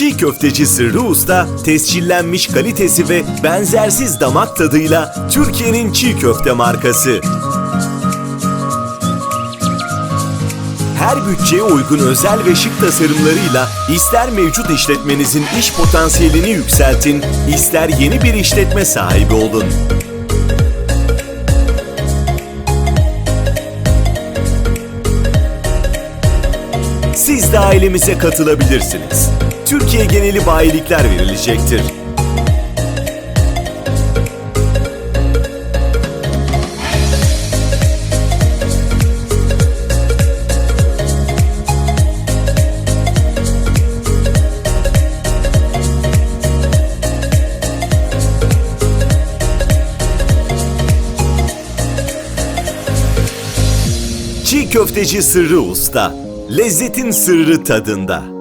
Çiğ köfteci Sırrı Usta, tescillenmiş kalitesi ve benzersiz damak tadıyla Türkiye'nin çiğ köfte markası. Her bütçeye uygun özel ve şık tasarımlarıyla ister mevcut işletmenizin iş potansiyelini yükseltin, ister yeni bir işletme sahibi olun. Siz de ailemize katılabilirsiniz. Türkiye geneli bayilikler verilecektir. Çiğ köfteci Sırrı Usta. Lezzetin sırrı tadında.